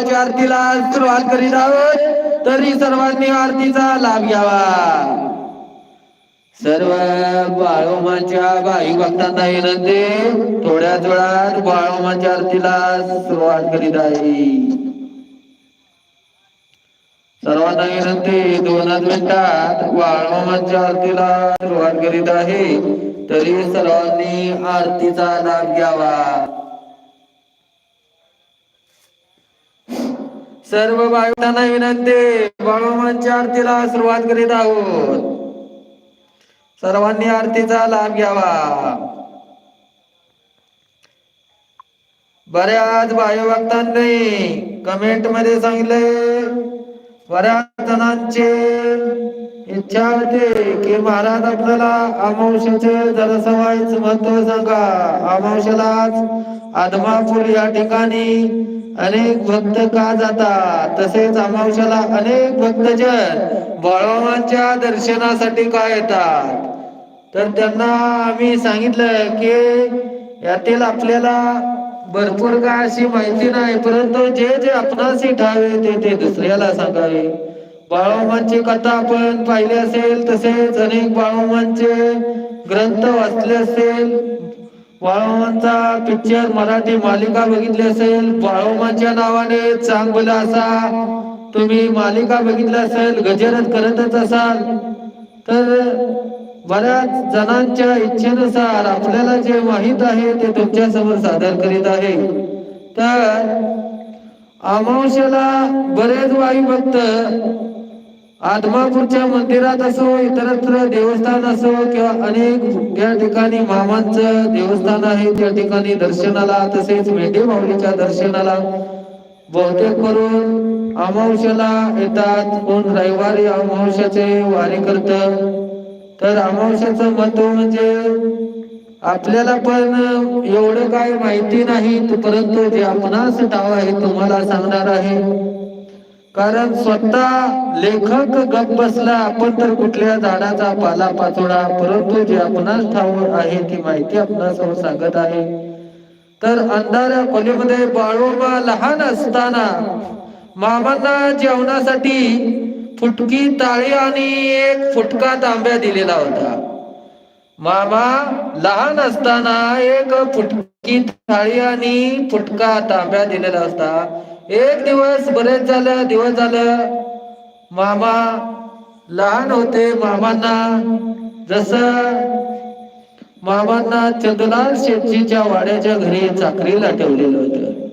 देवाच्या आरतीला सुरुवात करीत आहोत. तरी सर्वांनी आरतीचा लाभ घ्यावा. सर्व बाळोमाच्या भाई भक्तांना विनंती थोड्याच वेळात बाळोमाच्या आरतीला सुरुवात करीत आहे. सर्वांना विनंती दोनच मिनिटात बाळोमाच्या आरतीला सुरुवात करीत आहे. तरी सर्वांनी आरतीचा लाभ घ्यावा. सर्व भाविकांना विनंती भगवानच्या आरतीला सुरुवात करीत आहोत. सर्वांनी आरतीचा लाभ घ्यावा. बऱ्याच भाई भक्तांनी कमेंटमध्ये सांगितले बऱ्याच जणांचे इच्छा होते की महाराज आपल्याला अमावशेचे जलसवायच महत्त्व सांगा. अमावशेलाच आदमापूर या ठिकाणी अनेक भक्त का जातात? तसेच अमावशेला अनेक भक्तजन बाळोमांच्या दर्शनासाठी का येतात? तर त्यांना आम्ही सांगितलं की यातील आपल्याला भरपूर काय अशी माहिती नाही परंतु जे जे आपणाशी ठावे ते ते दुसऱ्याला सांगावे. बाळोमांची कथा आपण पाहिली असेल तसेच अनेक बाळोमांचे ग्रंथ वाचले असेल. बाळोमांचा पिक्चर मराठी मालिका बघितली असेल. बाळोमांच्या नावाने चांगला असा तुम्ही मालिका बघितली असेल गजरत करतच असाल. तर बऱ्याच जणांच्या इच्छेनुसार आपल्याला जे माहीत आहे ते तुमच्यासमोर सादर करीत आहे. तर अमावश्याला बरेच वाई भक्त आदमापूरच्या मंदिरात असो इतरत्र देवस्थान असो किंवा अनेक त्या ठिकाणी मामांचं देवस्थान आहे त्या ठिकाणी दर्शनाला तसेच मेंढे माऊलीच्या दर्शनाला बहुतेक करून अमावश्याला येतात. कोण रविवारी अमावश्याचे वारी करत. तर अमावश्याचं महत्त्व म्हणजे आपल्याला पण एवढं काय माहिती नाही परंतु जे आपणास डाव आहे तुम्हाला सांगणार आहे. कारण स्वतः लेखक गप बसला आपण तर कुठल्या झाडाचा पाला पाचोडा परंतु जे आपणास ठाव आहे ती माहिती आपणास सांगत आहे. तर अंधाऱ्या खोलीमध्ये बाळोबा लहान असताना मामांना जेवणासाठी फुटकी ताळी आणि एक फुटका तांब्या दिलेला होता. मामा लहान असताना एक फुटकी थाळी आणि फुटका तांब्या दिलेला असता एक दिवस बरेच झालं दिवस झालं. मामा लहान होते मामांना जस मामांना चंदलाल शेटजीच्या वाड्याच्या घरी चाकरीला ठेवलेलं होतं.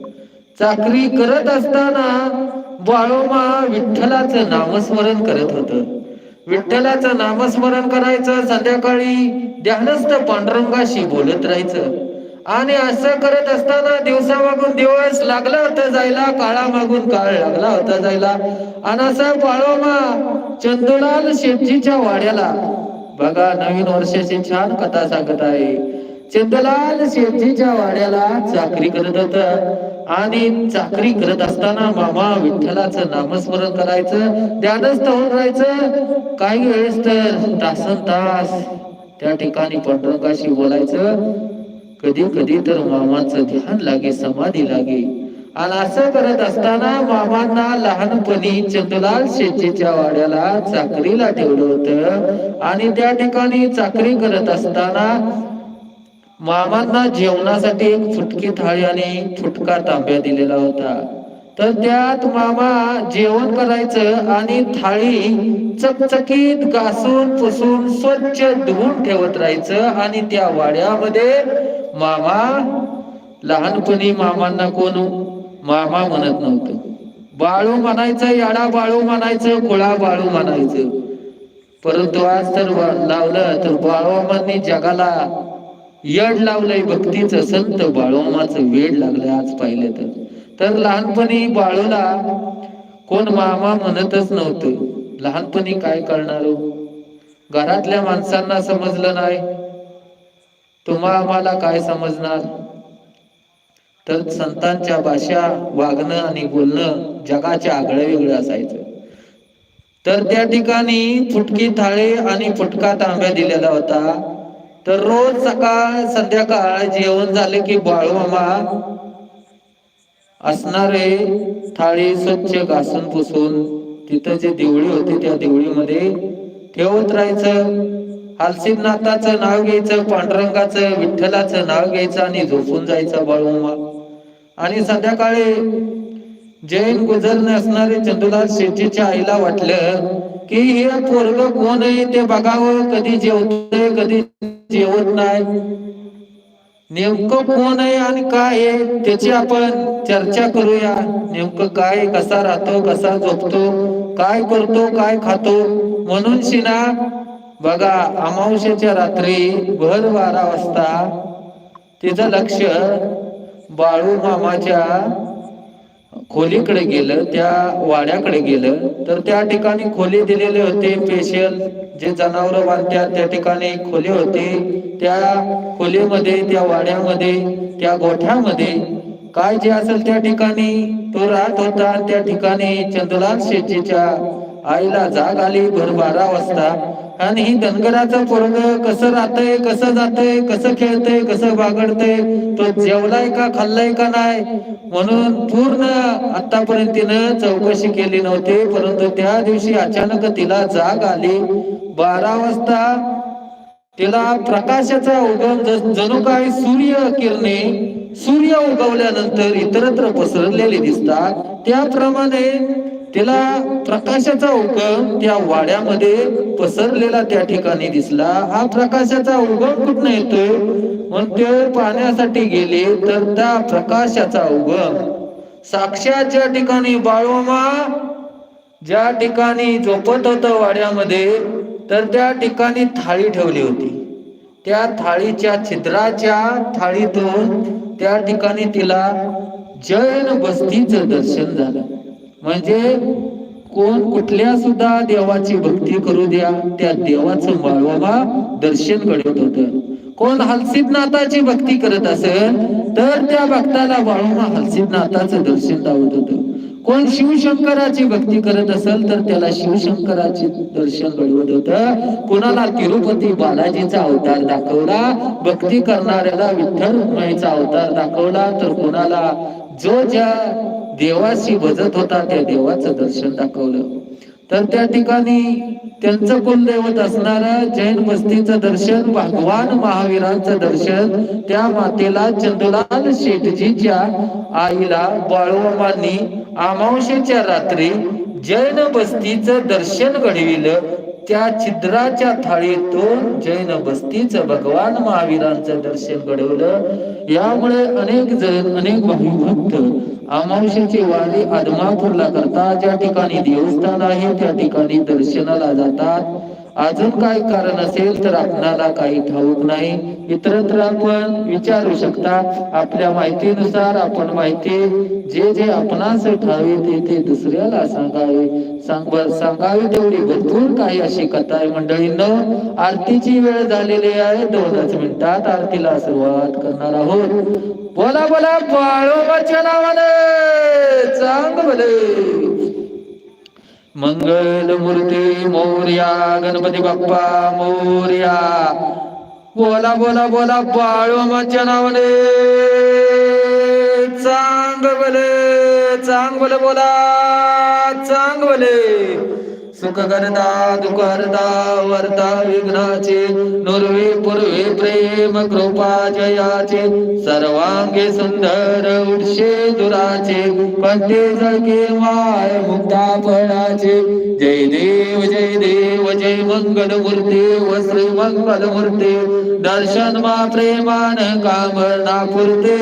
चाकरी करत असताना बाळोमा विठ्ठलाचं नामस्मरण करत होत. विठ्ठलाचं नामस्मरण करायचं संध्याकाळी ध्यानस्थ पांडुरंगाशी बोलत राहायचं. आणि असं करत असताना दिवसामागून दिवस लागला होता जायला काळा मागून काळ लागला होता जायला. आणि असं बाळोमा चंदुलाल शेठजीच्या वाड्याला. बघा नवीन वर्षाची छान कथा सांगत आहे. चंदलाल शेठजीच्या वाड्याला चाकरी करत होत. आणि चाकरी करत असताना मामा विठ्ठलाचं नामस्मरण करायचं ध्यानस्थ होऊन राहायचं. काही वेळेस तर तासन तास त्या ठिकाणी पांडुरंगाशी बोलायचं. कधी कधी तर मामाचं ध्यान लागे समाधी लागे. आणि असं करत असताना मामांना लहानपणी चंदलाल शेतीच्या वाड्याला चाकरीला ठेवलं होतं. आणि त्या ठिकाणी चाकरी करत असताना मामांना जेवणासाठी एक फुटकी थाळी आणि फुटका तांब्या दिलेला होता. तर त्यात मामा जेवण करायचं आणि थाळी चकचकीत घासून पुसून स्वच्छ धुवून ठेवत राहायचं आणि त्या वाड्यामध्ये मामा लहानपणी मामांना कोण मामा म्हणत नव्हतं. बाळू म्हणायचं याडा बाळू म्हणायचं कुळा बाळू म्हणायचं. परंतु आज तर लावलं तर बाळोमांनी जगाला यड लावलंय भक्तीचं संत बाळोमाचं वेड लागलंय आज पाहिलं तर. तर लहानपणी बाळूला कोण मामा म्हणतच नव्हतं. लहानपणी काय करणार हो? घरातल्या माणसांना समजलं नाही. तुम्हा आम्हाला काय समजणार? तर संतांच्या भाषा वागणं आणि बोलणं जगाच्या आगळं वेगळं असायचं. तर त्या ठिकाणी फुटकी थाळे आणि फुटका तांब्या दिलेला होता. तर रोज सकाळ संध्याकाळ जेवण झाले की बाळूमामा असणारे थाळी स्वच्छ घासून पुसून तिथं जे देवळी होती त्या देवळीमध्ये ठेवत राहायचं. नाथाचं नाव घ्यायचं पांडुरंगाचं विठ्ठलाचं नाव घ्यायचं आणि झोपून जायचं बाळूमा आणि संध्याकाळी जैन गुजर असणारे चंदुलाल शेट्टीच्या आईला वाटलं की हे पोरग कोण आहे ते बघावं? कधी जेवतोय कधी जेवत नाही. नेमकं कोण आहे आणि काय आहे त्याची आपण चर्चा करूया. नेमकं काय कसा राहतो कसा झोपतो काय करतो काय खातो? म्हणून शिना बघा अमावश्याच्या रात्री भर बारा वाजता तिचं लक्ष बाळू मामाच्या खोलीकडे गेलं त्या वाड्याकडे गेलं. तर त्या ठिकाणी खोली दिलेले होते स्पेशल जे जनावर बांधतात त्या ठिकाणी खोली होते. त्या खोलीमध्ये त्या वाड्यामध्ये त्या गोठ्यामध्ये काय जे असेल त्या ठिकाणी तो राहत होता. त्या ठिकाणी चंद्रलाल शेट्टीच्या आईला जाग आली भर बारा वाजता. आणि ही धनगराचं पोरग कसं राहतय कसं जातय कसं खेळतय कसं बागडतय तो जेवलाय का खाल्लाय का नाही? म्हणून पूर्ण आतापर्यंत तिनं चौकशी केली नव्हती परंतु त्या दिवशी अचानक तिला जाग आली. बारा वाजता तिला प्रकाशाचा उगम जणू काय सूर्य किरणे सूर्य उगवल्यानंतर इतरत्र पसरलेले दिसतात. त्याप्रमाणे तिला प्रकाशाचा उगम त्या वाड्यामध्ये पसरलेला त्या ठिकाणी दिसला. हा प्रकाशाचा उगम कुठं येतोय? मग ते पाहण्यासाठी गेले तर त्या प्रकाशाचा उगम. साक्षात ज्या ठिकाणी बाळोमा ज्या ठिकाणी झोपत होत वाड्यामध्ये तर त्या ठिकाणी थाळी ठेवली होती. त्या थाळीच्या छिद्राच्या थाळीतून त्या ठिकाणी तिला जैन बस्तीचं दर्शन झालं. म्हणजे कोण कुठल्या सुद्धा देवाची भक्ती करू द्या त्या देवाचं बाळोबा दर्शन घडवत होत. कोण हलसिद नाथाची भक्ती करत असेल तर त्या भक्ताला बाळोबा हलसिद नाथाचं दर्शन दावत होत. कोण शिवशंकराची भक्ती करत असेल तर त्याला शिवशंकराचे दर्शन घडवत होत. कोणाला तिरुपती बालाजीचा अवतार दाखवला भक्ती करणाऱ्याला विठ्ठल रुक्माईचा अवतार दाखवला तर कोणाला जो ज्या देवाशी भजत होता त्या देवाचं दर्शन दाखवलं. तर त्या ठिकाणी त्यांचं कुलदैवत असणार जैन बस्तीचं दर्शन भगवान महावीरांचं दर्शन त्या मातेला चंदुलाल शेठजीच्या आईला बाळोमांनी अमावशेच्या रात्री जैन बस्तीचं दर्शन घडविलं. त्या छिद्राच्या थाळीतून जैन बस्तीच भगवान महावीरांचं दर्शन घडवलं. यामुळे अनेक जण अनेक भक्त अमावशेची वारी आदमापूरला करतात. ज्या ठिकाणी देवस्थान आहे त्या ठिकाणी दर्शनाला जातात. अजून काय कारण असेल तर आपणाला काही ठाऊक नाही. इतरत्र आपण विचारू शकता. आपल्या माहितीनुसार आपण माहिती जे जे आपणास ठावे ते ते दुसऱ्याला सांगावे. सांगावी तेवढी. भरपूर काही अशी कथा आहे मंडळींनो. आरतीची वेळ झालेली आहे. दोनच मिनिटात आरतीला सुरुवात करणार आहोत. बोला बोला बाळोबाच्या नावाने. चांग भले मंगल मूर्ती मोर्या गणपती बाप्पा मोर्या. बोला बोला बोला बाळोमाच्या नावाने. चांग बले चांग बोला चांगले सुख करता दुख हरता वरता विघ्नाचे नुर्वे पूर्वे प्रेम कृपा जयाचे सर्वांगे सुंदर उडशे दुराचे कंठे जगे माय मुक्ता फळाचे जय देव जय देव जय मंगल मूर्ती व श्री मंगल मूर्ती दर्शन मा प्रेमान कामना पुरते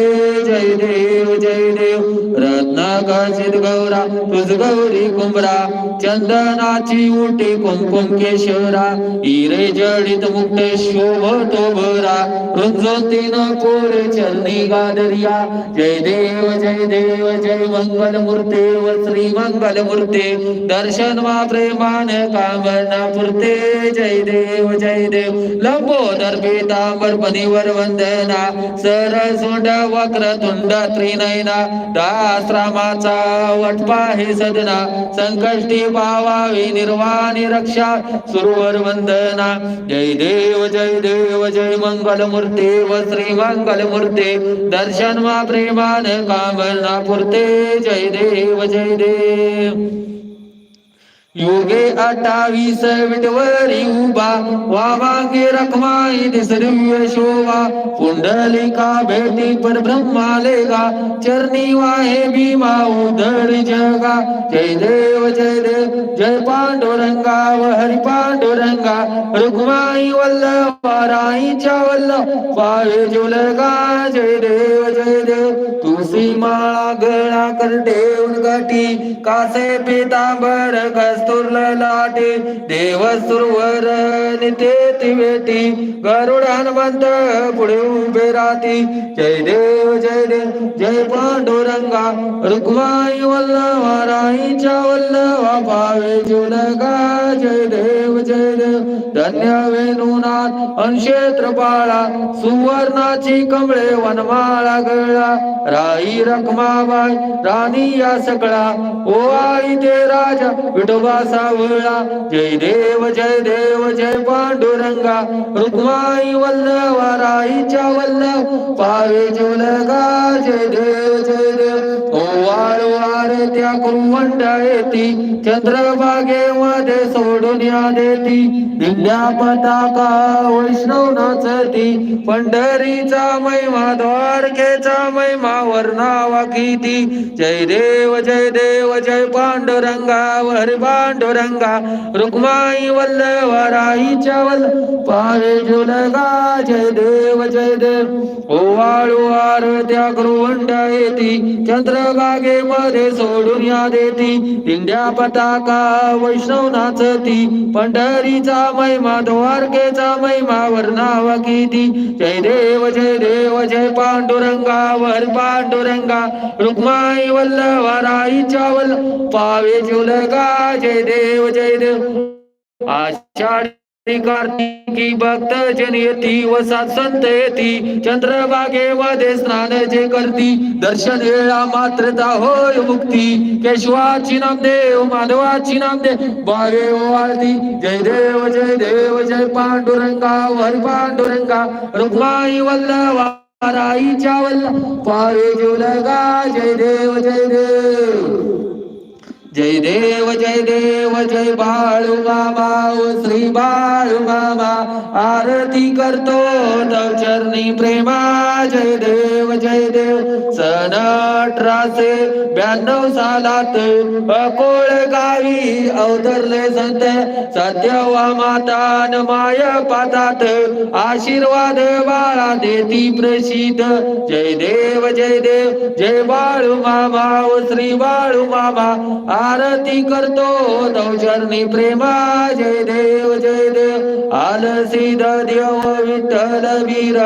जय देव जय देव रत्न कसित गौरा तुझ गौरी कुंभरा चंदना ची उटी कुमकुम केशरा हिरे जडित मुक्त शोभतो भरा रुंजोतीन कोरे चरणी गादरिया. जय देव जय देव जय मंगल मूर्ते व श्री मंगल मूर्ते दर्शन वा प्रेमान कामना पुरते जय देव जय देव. लंबोदर पीतांबर पनीवर वंदना. सरसोंड वक्र तुंड त्रिनयना. दास रामाचा वटपा हे सदना संकष्टी पावावी निर्वाणी रक्षा सुरवर वंदना। जय देव जय देव जय मंगल मूर्ते व श्री मंगल मूर्ते दर्शन मा प्रेमान कामना पुरते जय देव जय देव। योगे अठ्ठावीस विटवरी उभा. वामागे रखमाई दिसरिव्य शोभा. पुंडलिका भेटी पर ब्रह्मालेगा चरणी वाहे भीमा उधर जगा. जय देव जय देव जय पांडुरंगा व हरिपाल पांडुरंगा रुक्माई वल्लभा राईच्या वल्लभ पावे जुलगा जय देव जय देव. तुळशी माळा गळा कर देऊन गाठी कासे पितांबर कस्तुर लाटे देव सुरवर निते तिवेटी गरुड हनुमंत पुढे उभे राहती. जय देव जय देव जय पांडुरंगा. रुक्माई वल्लभा राईच्या वल्लभा पावे जुलगा जय देव जय देव. धन्य वेणुनाथ अंशेत्र बाळा सुवर्णाची कमळे वनमाळा गळा. राई रखमाबाई राणी या सकळा ओवाळी ते राजा विठोबा सावळा. जय देव जय देव जय पांडुरंगा. रुक्माई वल्लव राईच्या वल्लव पावे जुलगा जय देव जय देव. ओवाळ वार त्या कुंवंड येती. चंद्रभागेमध्ये सोडून या देती. दिंड्या पताका वैष्णव नाचती पंढरीचा महिमा द्वारकेचा महिमा वर्णावा किती जय देव जय देव जय पांडुरंगा हरी पांडुरंगा. रुक्माई वल्लभ राईच्या वल्ल पावे जुलगा जय देव जय देव. ओवाळू वार त्या गृहंड येती चंद्रभागेमध्ये सोडून या देती. दिंड्या पताका वैष्णव नाचती पंढरी चा महिमा द्वारकेचा महिमा वर्णावा किती जय देव जय देव जय पांडुरंगा वर पांडुरंगा. रुक्माई वल्लभा राईच्या वल्ल पावे जुलगा जय देव जय देव. आषाढी कार्तिकी भक्त जन येती व सात संत येती. वधे स्नान जे करती. दर्शन वेळा मात्रता होय मुक्ती. केशवाची नामदेव माधवाची नामदेव बागे वाळती. जय देव जय देव जय पांडुरंगा हरि पांडुरंगा. रुक्माई वल्लवा राईच्या वल्ल पावे जुलगा जय देव जय देव. जय देव जय देव जय बाळू बाबा श्री बाळू बाबा. आरती करतो तव चरणी प्रेमा. जय देव जय देव. सन अठराशे ब्याण्णव सालात अकोळ गावी अवतरले संत. सत्यवा माता न माय पातात. आशीर्वाद बाळा देती प्रसिद्ध. जय देव जय देव. जय बाळू मामा श्री बाळू मामा. आरती करतो तव प्रेमा जय देव जय देव. आलसी देव विठ्ठल वीर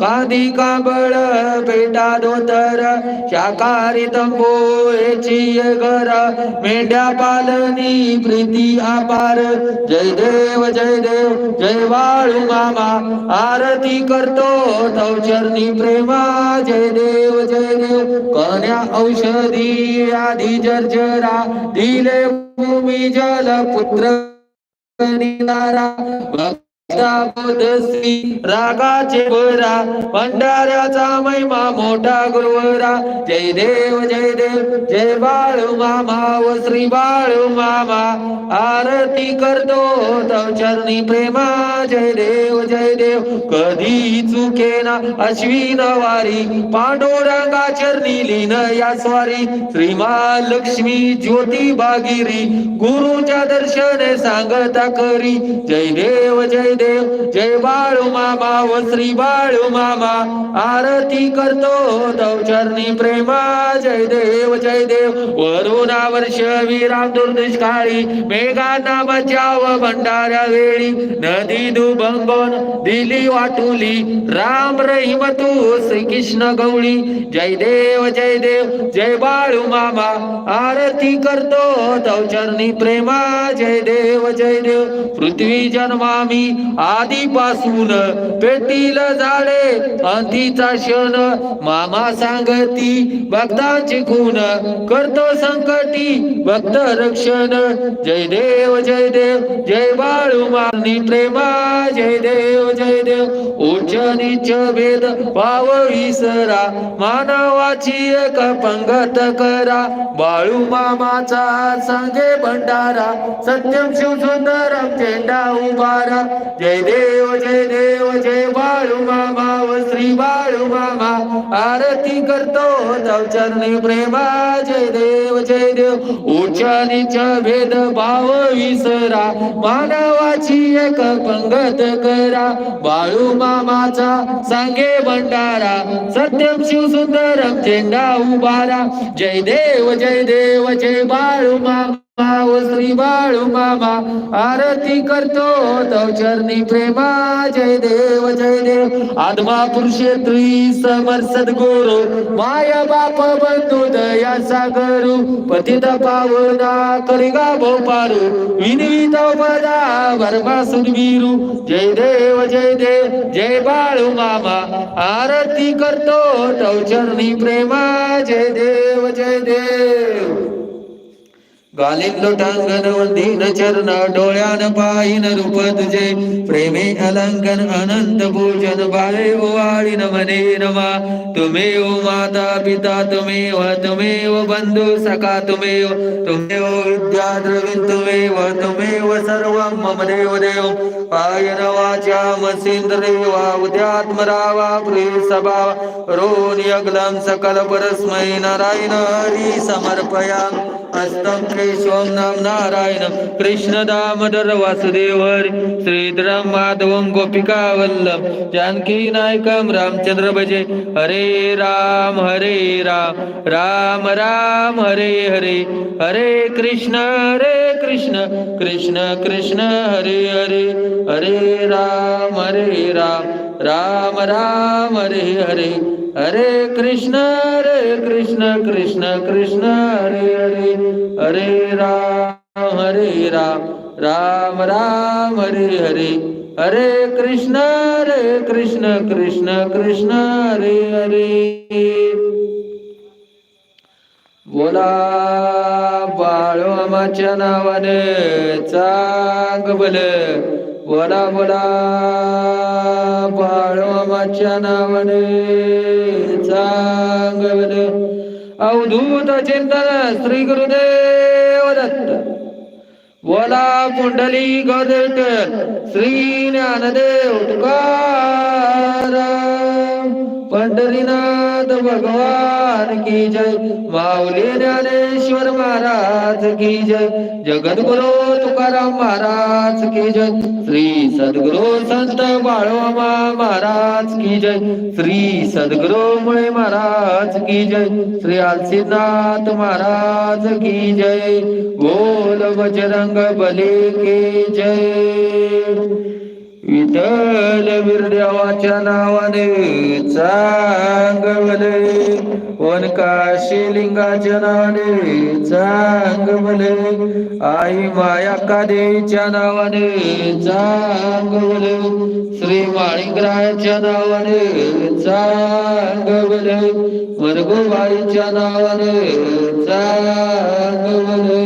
कांदी काबळ पेटा धोतर शाकाहारी तंबू याची घर मेंढ्या पालनी प्रीती अपार जय देव जय देव जय वाळू मामा. आरती करतो तव प्रेमा जय देव जय देव. कन्या औषधी आधी जर्जरा दिले भूमी जल पुत्र निदारा रागाचे बरा भंडाऱ्याचा महिमा मोठा गुरुवरा. जय देव जय देव जय बाळू मामा व श्री बाळू मामा. आरती करतो तव चरणी प्रेमा. जय देव जय देव कधी चुकेना अश्विन वारी पांडुरंगा चरणी लीन या स्वारी. श्रीमा लक्ष्मी ज्योती बागिरी. गुरुच्या दर्शने सांगता करी. जय देव जय देव देव जय बाळू मामा व श्री बाळू मामा आरती करतो तव चरणी प्रेमा जय देव जय देव. वरुणा वर्ष विराम दुर्दुष्काळी मेघांना बचाव भंडाऱ्या वेळी नदी दुभंगोन दिली वाटुली राम रहीम तू श्री कृष्ण गौळी जय देव जय देव जय बाळू मामा आरती करतो तव चरणी प्रेमा जय देव जय देव पृथ्वी जन्मामी आधीपासून पेटील झाले अंतीचा क्षण. मामा सांगती भक्ताचे खून. करतो संकटी भक्त रक्षण. जय देव जय देव जय बाळू मारणी प्रेमा. जय देव जय देव उच्च निच भेद पाव विसरा मानवाची एक पंगत करा. बाळू मामाचा सांगे भंडारा. सत्यम शिव सुंदरम झेंडा उभारा. जय देव जय देव जय बाळू मामा व श्री बाळू मामा. आरती करतो चरणी प्रेमा. जय देव जय देव. उच्च भेद भाव विसरा. मानवाची एक पंगत करा. बाळू मामाचा सांगे भंडारा. सत्यम शिव सुंदरम झेंडा उभारा. जय देव जय देव जय बाळू मामा. श्री बाळू मामा आरती करतो तव चरणी प्रेमा जय देव जय देव. आत्मा पुरुषेत्री समर सद्गुरु माया बाप बंधू दया सागरू पतित पावना करिगा भोपारू विनवित पदा वर्मा सुनवीरू जय देव जय देव जय बाळू मामा आरती करतो तव चरणी प्रेमा जय देव जय देव. गालिन लोटांगण वंदीन चरण डोळ्यान पायीन रूप तुझे प्रेमे अलंकन अनंत भोजन बाळे ओवाळीन मने रमा तुमेव माता पिता तुमेव तुमेव बंधू सखा तुमेव तुमेव विद्या द्रविण तुमेव तुमेव सर्व मम देव देव. पायन वाचा मसेंद्रेवा उद्यात्मरावा प्रिय सभा. रोनियग्लम सकल परस्मै नारायण हरी समर्पयाम हस्तं स्वाम नाम नारायण. कृष्ण दामोदर वासुदेव हरी. श्रीधरं माधवं गोपिका वल्लभ. जानकी नायकम रामचंद्र भजे. हरे राम हरे राम. राम राम हरे हरे. हरे कृष्ण हरे कृष्ण. कृष्ण कृष्ण हरे हरे. हरे राम हरे राम. राम राम हरे हरे. हरे कृष्ण हरे कृष्ण कृष्ण कृष्ण हरे हरे हरे राम हरे राम राम राम हरे हरे हरे कृष्ण हरे कृष्ण कृष्ण कृष्ण हरे हरे। बोला बाळू आमाच्या नावाने चांग बल. वडा वडा बाळू आमाच्या नावाने चांग अवधूत चिंतन श्री गुरुदेव दत्त. बोला कुंडली गदट श्री ज्ञानदेव तुकाराम. पंढरीनाथ भगवान की जय. माऊली ज्ञानेश्वर महाराज की जय. जगद्गुरु तुकाराम महाराज की जय. श्री सद्गुरु संत बाळोमा महाराज की जय. श्री सद्गुरु मुळे महाराज की जय. श्री आलसीनाथ महाराज की जय. बोल बजरंग बले के जय. विठ्ठल बिरदेवाच्या नावाने वन वनकाशी लिंगाच्या नावाने चांगले आई माया कादेच्या नावाने चांगले श्री माणिकरायाच्या नावाने चांगले मरगोबाईच्या नावाने चांगले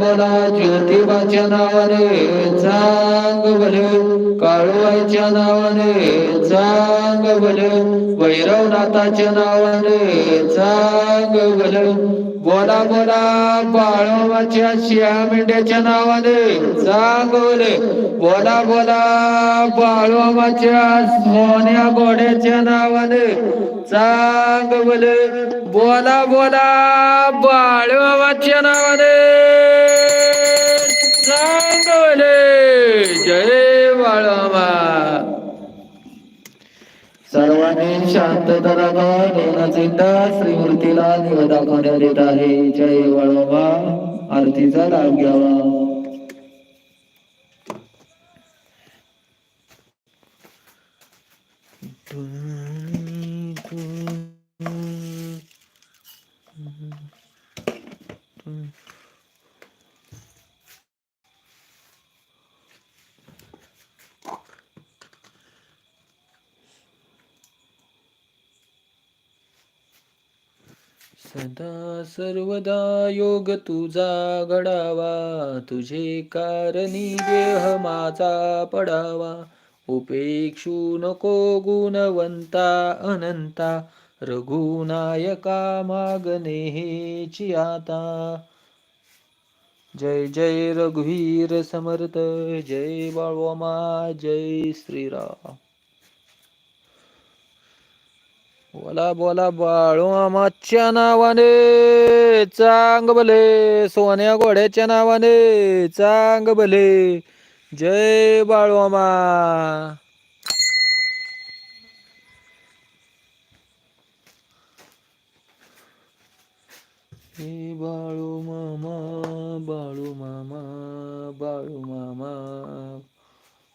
बोला ज्योतिबाच्या नावाने चांग भले काळूबाईच्या नावाने चांग भले भैरवनाथाच्या नावाने चांग भले बोला बोला बाळोबाच्या शिया मेंढ्याच्या नावाने चांग भले बोला बोला बाळोबाच्या सोन्या घोड्याच्या नावाने चांग भले बोला बोला बाळोबाच्या नावाने. चांगले जय बाळोबा सर्वांनी शांतता दाखवा चिंता श्रीमूर्तीला निवदा करण्यात येत आहे. जय बाळोबा आरतीचा राग घ्यावा. सदा सर्वदा योग तुझा घडावा तुझे कारणी देह माझा पडावा. उपेक्षू नको गुणवंता अनंता रघुनायका मागणे हेची आता. जय जय रघुवीर समर्थ जय बाळवामा जय श्रीराम. बोला बोला बाळू आमाच्या नावाने चांग भले सोन्या घोड्याच्या नावाने चांग भले. जय बाळू आमा. हे बाळू मामा बाळू मामा बाळू मामा.